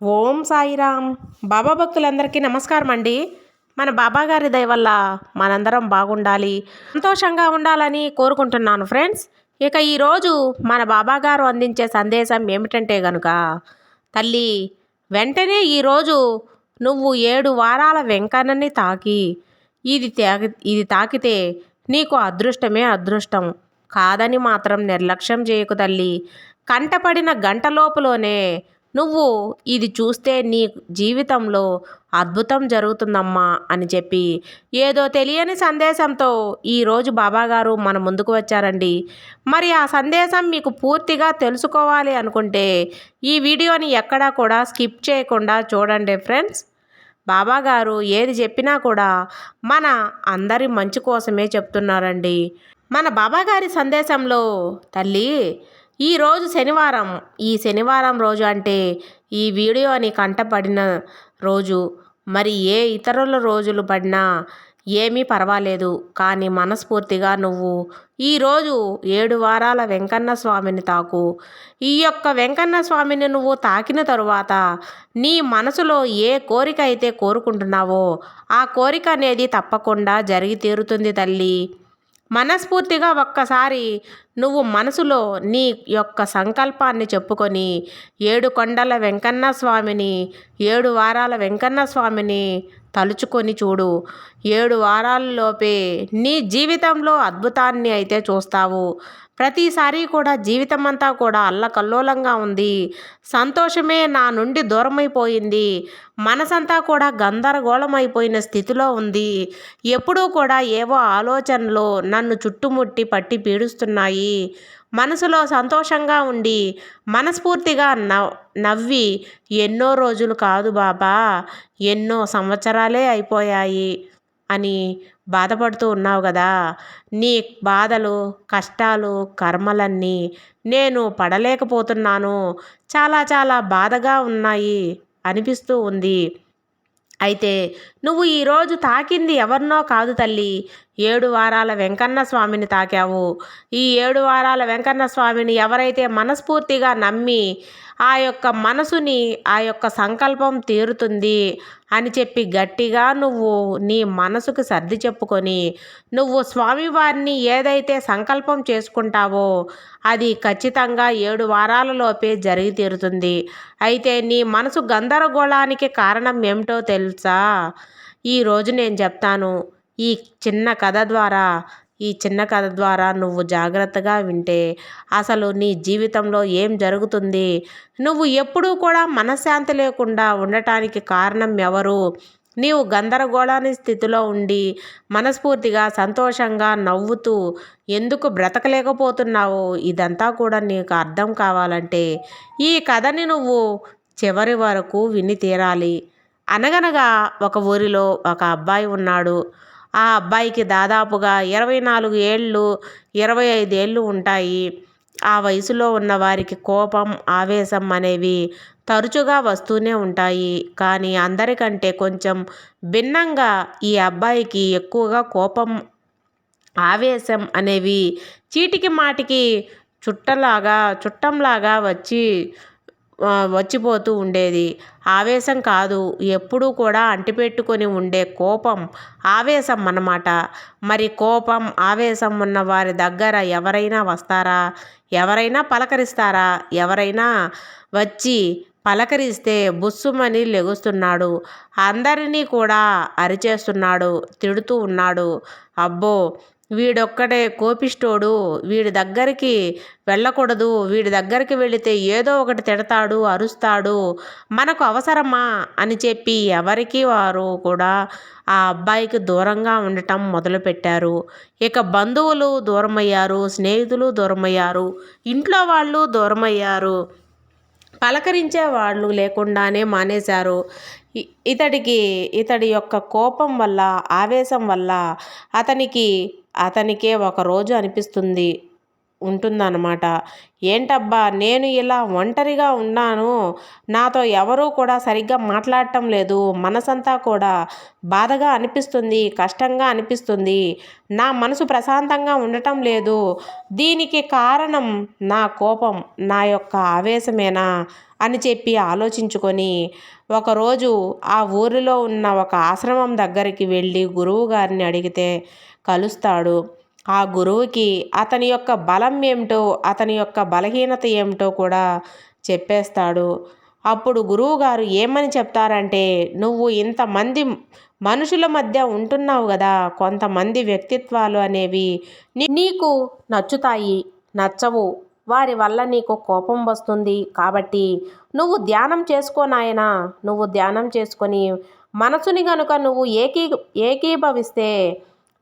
ఓం సాయిరామ్. బాబా భక్తులందరికీ నమస్కారం అండి మన బాబా గారి దయ వల్ల మనందరం బాగుండాలి. సంతోషంగా ఉండాలని కోరుకుంటున్నాను ఫ్రెండ్స్. ఇక ఈరోజు మన బాబా గారు అందించే సందేశం ఏమిటంటే గనుక తల్లి వెంటనే ఈరోజు నువ్వు ఏడు వారాల వెంకన్నని తాకి. ఇది తాకి ఇది తాకితే నీకు అదృష్టమే అదృష్టం. కాదని మాత్రం నిర్లక్ష్యం చేయకు తల్లి. కంటపడిన గంటలోపులోనే నువ్వు ఇది చూస్తే నీ జీవితంలో అద్భుతం జరుగుతుందమ్మా అని చెప్పి ఏదో తెలియని సందేశంతో ఈరోజు బాబాగారు మన ముందుకు వచ్చారండి. మరి ఆ సందేశం మీకు పూర్తిగా తెలుసుకోవాలి అనుకుంటే ఈ వీడియోని ఎక్కడా కూడా స్కిప్ చేయకుండా చూడండి ఫ్రెండ్స్. బాబాగారు ఏది చెప్పినా కూడా మన అందరి మంచి కోసమే చెప్తున్నారండి. మన బాబాగారి సందేశంలో తల్లి ఈరోజు శనివారం. ఈ శనివారం రోజు అంటే ఈ వీడియోని కంటపడిన రోజు. మరి ఏ ఇతరుల రోజులు పడినా ఏమీ పర్వాలేదు. కానీ మనస్ఫూర్తిగా నువ్వు ఈరోజు ఏడు వారాల వెంకన్న స్వామిని తాకు. ఈ యొక్క వెంకన్న స్వామిని నువ్వు తాకిన తరువాత నీ మనసులో ఏ కోరిక అయితే కోరుకుంటున్నావో ఆ కోరిక అనేది తప్పకుండా జరిగి తీరుతుంది తల్లి. మనస్ఫూర్తిగా ఒక్కసారి నువ్వు మనసులో నీ యొక్క సంకల్పాన్ని చెప్పుకొని ఏడు కొండల వెంకన్న స్వామిని ఏడు వారాల వెంకన్న స్వామిని తలుచుకొని చూడు. ఏడు వారాలలోపే నీ జీవితంలో అద్భుతాన్ని అయితే చూస్తావు. ప్రతిసారి కూడా జీవితం అంతా కూడా అల్లకల్లోలంగా ఉంది. సంతోషమే నా నుండి దూరమైపోయింది. మనసంతా కూడా గందరగోళమైపోయిన స్థితిలో ఉంది. ఎప్పుడూ కూడా ఏవో ఆలోచనలు నన్ను చుట్టుముట్టి పట్టి పీడుస్తున్నాయి. మనసులో సంతోషంగా ఉండి మనస్ఫూర్తిగా నవ్ నవ్వి ఎన్నో రోజులు కాదు బాబా ఎన్నో సంవత్సరాలే అయిపోయాయి అని బాధపడుతూ ఉన్నావు కదా. నీ బాధలు కష్టాలు కర్మలన్నీ నేను పడలేకపోతున్నాను. చాలా చాలా బాధగా ఉన్నాయి అనిపిస్తూ ఉంది. అయితే నువ్వు ఈరోజు తాకింది ఎవరినో కాదు తల్లి. ఏడు వారాల వెంకన్న స్వామిని తాకావు. ఈ ఏడు వారాల వెంకన్న స్వామిని ఎవరైతే మనస్ఫూర్తిగా నమ్మి ఆ యొక్క మనసుని ఆ యొక్క సంకల్పం తీరుతుంది అని చెప్పి గట్టిగా నువ్వు నీ మనసుకు సర్ది చెప్పుకొని నువ్వు స్వామివారిని ఏదైతే సంకల్పం చేసుకుంటావో అది ఖచ్చితంగా ఏడు వారాలలోపే జరిగి తీరుతుంది. అయితే నీ మనసు గందరగోళానికి కారణం ఏమిటో తెలుసా? ఈరోజు నేను చెప్తాను. ఈ చిన్న కథ ద్వారా ఈ చిన్న కథ ద్వారా నువ్వు జాగ్రత్తగా వింటే అసలు నీ జీవితంలో ఏం జరుగుతుంది? నువ్వు ఎప్పుడూ కూడా మనశ్శాంతి లేకుండా ఉండటానికి కారణం ఎవరు? నీవు గందరగోళాని స్థితిలో ఉండి మనస్ఫూర్తిగా సంతోషంగా నవ్వుతూ ఎందుకు బ్రతకలేకపోతున్నావో? ఇదంతా కూడా నీకు అర్థం కావాలంటే ఈ కథని నువ్వు చివరి వరకు విని తీరాలి. అనగనగా ఒక ఊరిలో ఒక అబ్బాయి ఉన్నాడు. ఆ అబ్బాయికి దాదాపుగా ఇరవై నాలుగు ఏళ్ళు ఇరవై ఐదు ఏళ్ళు ఉంటాయి. ఆ వయసులో ఉన్న వారికి కోపం ఆవేశం అనేవి తరచుగా వస్తూనే ఉంటాయి. కానీ అందరికంటే కొంచెం భిన్నంగా ఈ అబ్బాయికి ఎక్కువగా కోపం ఆవేశం అనేవి చీటికి మాటికి చుట్టలాగా చుట్టంలాగా వచ్చి వచ్చిపోతూ ఉండేది. ఆవేశం కాదు. ఎప్పుడూ కూడా అంటిపెట్టుకొని ఉండే కోపం ఆవేశం అన్నమాట. మరి కోపం ఆవేశం ఉన్న వారి దగ్గర ఎవరైనా వస్తారా? ఎవరైనా పలకరిస్తారా? ఎవరైనా వచ్చి పలకరిస్తే బుస్సుమని లెగుస్తున్నాడు. అందరినీ కూడా అరిచేస్తున్నాడు తిడుతూ ఉన్నాడు. అబ్బో! వీడొక్కడే కోపిష్టోడు వీడి దగ్గరికి వెళ్ళకూడదు వీడి దగ్గరికి వెళితే ఏదో ఒకటి తిడతాడు అరుస్తాడు. మనకు అవసరమా? అని చెప్పి ఎవరికి వారు కూడా ఆ అబ్బాయికి దూరంగా ఉండటం మొదలుపెట్టారు. ఇక బంధువులు దూరమయ్యారు స్నేహితులు దూరమయ్యారు ఇంట్లో వాళ్ళు దూరమయ్యారు. పలకరించే వాళ్ళు లేకుండానే మానేశారు. ఇతడికి ఇతడి యొక్క కోపం వల్ల ఆవేశం వల్ల అతనికి అతనికే ఒకరోజు అనిపిస్తుంది ఉంటుందన్నమాట. ఏంటబ్బా నేను ఇలా ఒంటరిగా ఉన్నాను. నాతో ఎవరూ కూడా సరిగ్గా మాట్లాడటం లేదు. మనసంతా కూడా బాధగా అనిపిస్తుంది కష్టంగా అనిపిస్తుంది. నా మనసు ప్రశాంతంగా ఉండటం లేదు. దీనికి కారణం నా కోపం నా యొక్క ఆవేశమేనా? అని చెప్పి ఆలోచించుకొని ఒకరోజు ఆ ఊరిలో ఉన్న ఒక ఆశ్రమం దగ్గరికి వెళ్ళి గురువు గారిని అడిగితే కలుస్తాడు. ఆ గురువుకి అతని యొక్క బలం ఏమిటో అతని యొక్క బలహీనత ఏమిటో కూడా చెప్పేస్తాడు. అప్పుడు గురువుగారు ఏమని చెప్తారంటే నువ్వు ఇంతమంది మనుషుల మధ్య ఉంటున్నావు కదా కొంతమంది వ్యక్తిత్వాలు అనేవి నీకు నచ్చుతాయి నచ్చవు. వారి వల్ల నీకు కోపం వస్తుంది. కాబట్టి నువ్వు ధ్యానం చేసుకోనాయనా నువ్వు ధ్యానం చేసుకొని మనసుని కనుక నువ్వు ఏకీ ఏకీభవిస్తే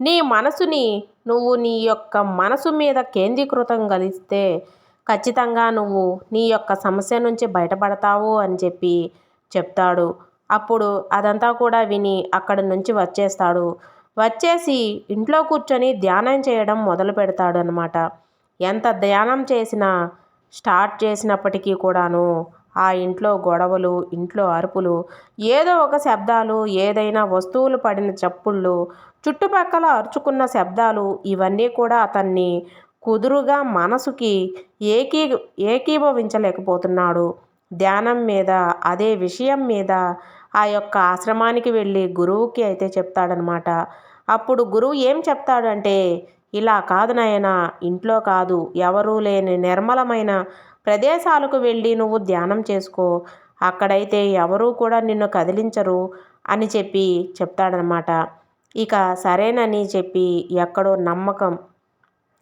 నీ మనసుని నువ్వు నీ యొక్క మనసు మీద కేంద్రీకృతం కలిస్తే ఖచ్చితంగా నువ్వు నీ యొక్క సమస్య నుంచి బయటపడతావు అని చెప్పి చెప్తాడు. అప్పుడు అదంతా కూడా విని అక్కడి నుంచి వచ్చేస్తాడు. వచ్చేసి ఇంట్లో కూర్చొని ధ్యానం చేయడం మొదలు పెడతాడు అనమాట ఎంత ధ్యానం చేసినా స్టార్ట్ చేసినప్పటికీ కూడాను ఆ ఇంట్లో గొడవలు ఇంట్లో అరుపులు ఏదో ఒక శబ్దాలు ఏదైనా వస్తువులు పడిన చప్పుళ్ళు చుట్టుపక్కల అరుచుకున్న శబ్దాలు ఇవన్నీ కూడా అతన్ని కుదురుగా మనసుకి ఏకీ ఏకీభవించలేకపోతున్నాడు. ధ్యానం మీద అదే విషయం మీద ఆ యొక్క ఆశ్రమానికి వెళ్ళి గురువుకి అయితే చెప్తాడనమాట. అప్పుడు గురువు ఏం చెప్తాడంటే ఇలా కాదు నాయన ఇంట్లో కాదు. ఎవరూ లేని నిర్మలమైన ప్రదేశాలకు వెళ్ళి నువ్వు ధ్యానం చేసుకో. అక్కడైతే ఎవరూ కూడా నిన్ను కదిలించరు అని చెప్పి చెప్తాడనమాట ఇక సరేనని చెప్పి ఎక్కడో నమ్మకం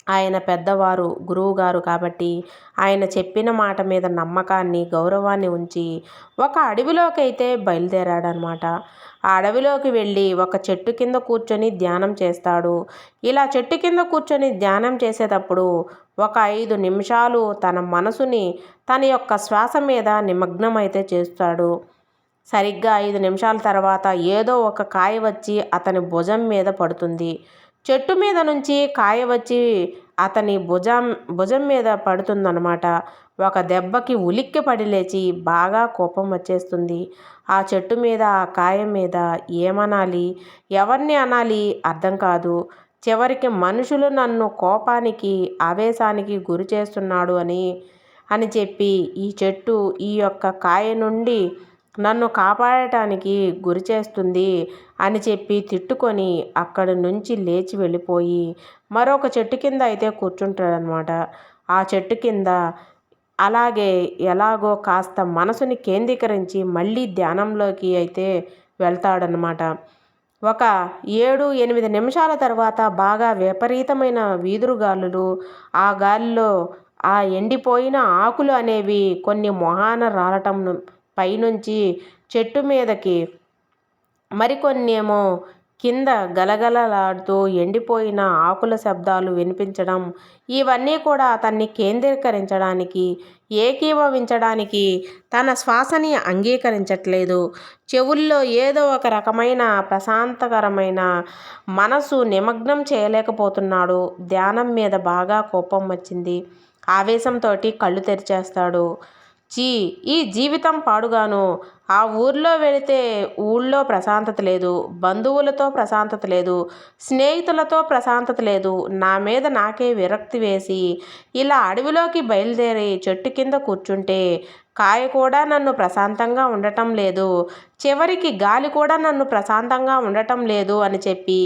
ఆయన పెద్దవారు గురువుగారు కాబట్టి ఆయన చెప్పిన మాట మీద నమ్మకాన్ని గౌరవాన్ని ఉంచి ఒక అడవిలోకైతే బయలుదేరాడనమాట. ఆ అడవిలోకి వెళ్ళి ఒక చెట్టు కింద కూర్చొని ధ్యానం చేస్తాడు. ఇలా చెట్టు కింద కూర్చొని ధ్యానం చేసేటప్పుడు ఒక ఐదు నిమిషాలు తన మనసుని తన యొక్క శ్వాస మీద నిమగ్నమైతే చేస్తాడు. సరిగ్గా ఐదు నిమిషాల తర్వాత ఏదో ఒక కాయ వచ్చి అతని భుజం మీద పడుతుంది. చెట్టు మీద నుంచి కాయ వచ్చి అతని భుజం భుజం మీద పడుతుందన్నమాట. ఒక దెబ్బకి ఉలిక్కి పడి లేచి బాగా కోపం వచ్చేస్తుంది. ఆ చెట్టు మీద ఆ కాయ మీద ఏమనాలి? ఎవరిని అనాలి? అర్థం కాదు. చివరికి మనుషులు నన్ను కోపానికి ఆవేశానికి గురి చేస్తున్నాడు అని అని చెప్పి ఈ చెట్టు ఈ యొక్క కాయ నుండి నన్ను కాపాడటానికి గురి చేస్తుంది అని చెప్పి తిట్టుకొని అక్కడి నుంచి లేచి వెళ్ళిపోయి మరొక చెట్టు కింద అయితే కూర్చుంటాడనమాట ఆ చెట్టు కింద అలాగే ఎలాగో కాస్త మనసుని కేంద్రీకరించి మళ్ళీ ధ్యానంలోకి అయితే వెళ్తాడనమాట ఒక ఏడు ఎనిమిది నిమిషాల తర్వాత బాగా విపరీతమైన వీధురు గాలులు ఆ గాలిలో ఆ ఎండిపోయిన ఆకులు అనేవి కొన్ని మొహాన రాలటం పైనుంచి చెట్టు మీదకి. మరికొన్ని ఏమో కింద గలగలలాడుతూ ఎండిపోయిన ఆకుల శబ్దాలు వినిపించడం. ఇవన్నీ కూడా అతన్ని కేంద్రీకరించడానికి ఏకీభవించడానికి తన శ్వాసని అంగీకరించట్లేదు. చెవుల్లో ఏదో ఒక రకమైన ప్రశాంతకరమైన మనసు నిమగ్నం చేయలేకపోతున్నాడు. ధ్యానం మీద బాగా కోపం వచ్చింది. ఆవేశంతో కళ్ళు తెరిచేస్తాడు. చీ ఈ జీవితం పాడుగాను. ఆ ఊర్లో వెళితే ఊళ్ళో ప్రశాంతత లేదు బంధువులతో ప్రశాంతత లేదు స్నేహితులతో ప్రశాంతత లేదు. నా మీద నాకే విరక్తి వేసి ఇలా అడవిలోకి బయలుదేరి చెట్టు కింద కూర్చుంటే కాయ కూడా నన్ను ప్రశాంతంగా ఉండటం లేదు. చివరికి గాలి కూడా నన్ను ప్రశాంతంగా ఉండటం లేదు అని చెప్పి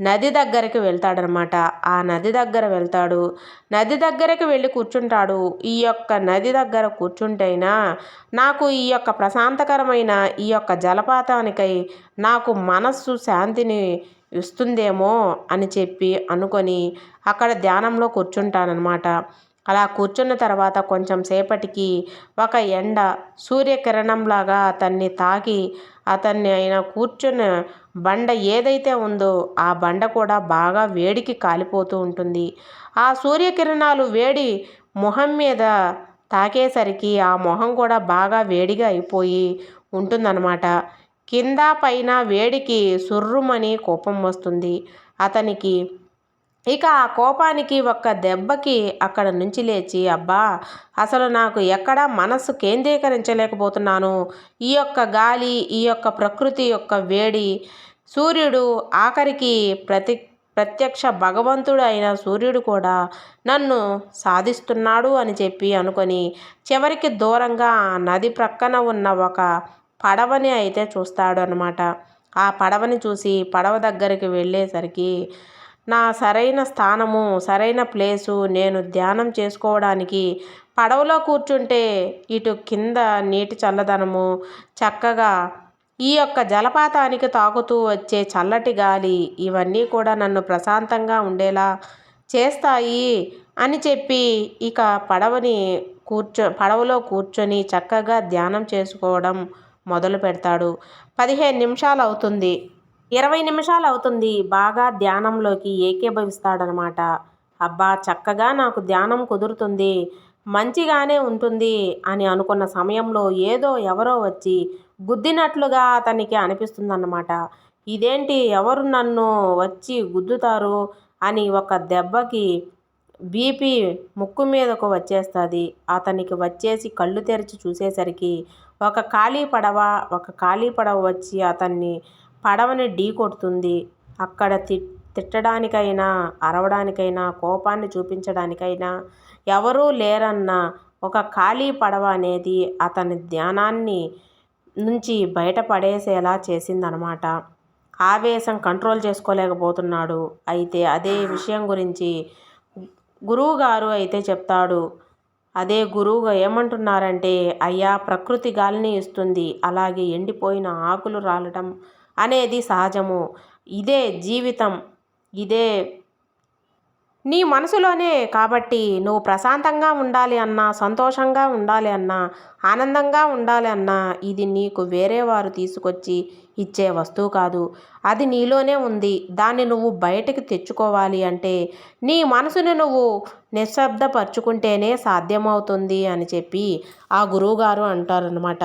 నది దగ్గరికి వెళ్తాడనమాట. ఆ నది దగ్గర వెళ్తాడు. నది దగ్గరికి వెళ్ళి కూర్చుంటాడు. ఈ యొక్క నది దగ్గర కూర్చుంటైనా నాకు ఈ యొక్క ప్రశాంతకరమైన ఈ యొక్క జలపాతానికై నాకు మనస్సు శాంతిని ఇస్తుందేమో అని చెప్పి అనుకొని అక్కడ ధ్యానంలో కూర్చుంటానమాట అలా కూర్చున్న తర్వాత కొంచెం సేపటికి ఒక ఎండ సూర్యకిరణంలాగా అతన్ని తాకి అతన్ని ఆయన కూర్చున్న బండ ఏదైతే ఉందో ఆ బండ కూడా బాగా వేడికి కాలిపోతూ ఉంటుంది. ఆ సూర్యకిరణాలు వేడి మొహం మీద తాకేసరికి ఆ మొహం కూడా బాగా వేడిగా అయిపోయి ఉంటుందన్నమాట. కింద పైన వేడికి సుర్రుమని కోపం వస్తుంది. అతనికి ఇక ఆ కోపానికి ఒక్క దెబ్బకి అక్కడ నుంచి లేచి అబ్బా అసలు నాకు ఎక్కడ మనసు కేంద్రీకరించలేకపోతున్నాను. ఈ యొక్క గాలి ఈ యొక్క ప్రకృతి యొక్క వేడి సూర్యుడు ఆఖరికి ప్రతి ప్రత్యక్ష భగవంతుడు అయిన సూర్యుడు కూడా నన్ను సాధిస్తున్నాడు అని చెప్పి అనుకొని చివరికి దూరంగా నది ప్రక్కన ఉన్న ఒక పడవని అయితే చూస్తాడు అనమాట ఆ పడవని చూసి పడవ దగ్గరికి వెళ్ళేసరికి నా సరైన స్థానము సరైన ప్లేసు నేను ధ్యానం చేసుకోవడానికి పడవలో కూర్చుంటే ఇటు కింద నీటి చల్లదనము చక్కగా ఈ యొక్క జలపాతానికి తాకుతూ వచ్చే చల్లటి గాలి ఇవన్నీ కూడా నన్ను ప్రశాంతంగా ఉండేలా చేస్తాయి అని చెప్పి ఇక పడవని కూర్చో పడవలో కూర్చొని చక్కగా ధ్యానం చేసుకోవడం మొదలు పెడతాడు పదిహేను నిమిషాలు అవుతుంది. ఇరవై నిమిషాలు అవుతుంది. బాగా ధ్యానంలోకి ఏకీభవిస్తాడనమాట. అబ్బా చక్కగా నాకు ధ్యానం కుదురుతుంది. మంచిగానే ఉంటుంది అని అనుకున్న సమయంలో ఏదో ఎవరో వచ్చి గుద్దినట్లుగా అతనికి అనిపిస్తుందన్నమాట. ఇదేంటి ఎవరు నన్ను వచ్చి గుద్దుతారు అని ఒక దెబ్బకి బీపీ ముక్కు మీదకు వచ్చేస్తుంది. అతనికి వచ్చేసి కళ్ళు తెరిచి చూసేసరికి ఒక ఖాళీ పడవ ఒక ఖాళీ పడవ వచ్చి అతన్ని పడవని ఢీ కొడుతుంది. అక్కడ తి తిట్టడానికైనా అరవడానికైనా కోపాన్ని చూపించడానికైనా ఎవరూ లేరన్న ఒక ఖాళీ పడవ అనేది అతని ధ్యానాన్ని నుంచి బయటపడేసేలా చేసిందనమాట. ఆవేశం కంట్రోల్ చేసుకోలేకపోతున్నాడు. అయితే అదే విషయం గురించి గురువుగారు అయితే చెప్తాడు. అదే గురువుగా ఏమంటున్నారంటే అయ్యా ప్రకృతి గాలిని ఇస్తుంది. అలాగే ఎండిపోయిన ఆకులు రాలటం అనేది సహజము. ఇదే జీవితం. ఇదే నీ మనసులోనే కాబట్టి నువ్వు ప్రశాంతంగా ఉండాలి అన్నా సంతోషంగా ఉండాలి అన్నా ఆనందంగా ఉండాలి అన్నా ఇది నీకు వేరే వారు తీసుకొచ్చి ఇచ్చే వస్తువు కాదు. అది నీలోనే ఉంది. దాన్ని నువ్వు బయటకు తెచ్చుకోవాలి అంటే నీ మనసును నువ్వు నిశ్శబ్దపరుచుకుంటేనే సాధ్యమవుతుంది అని చెప్పి ఆ గురువుగారు అంటారనమాట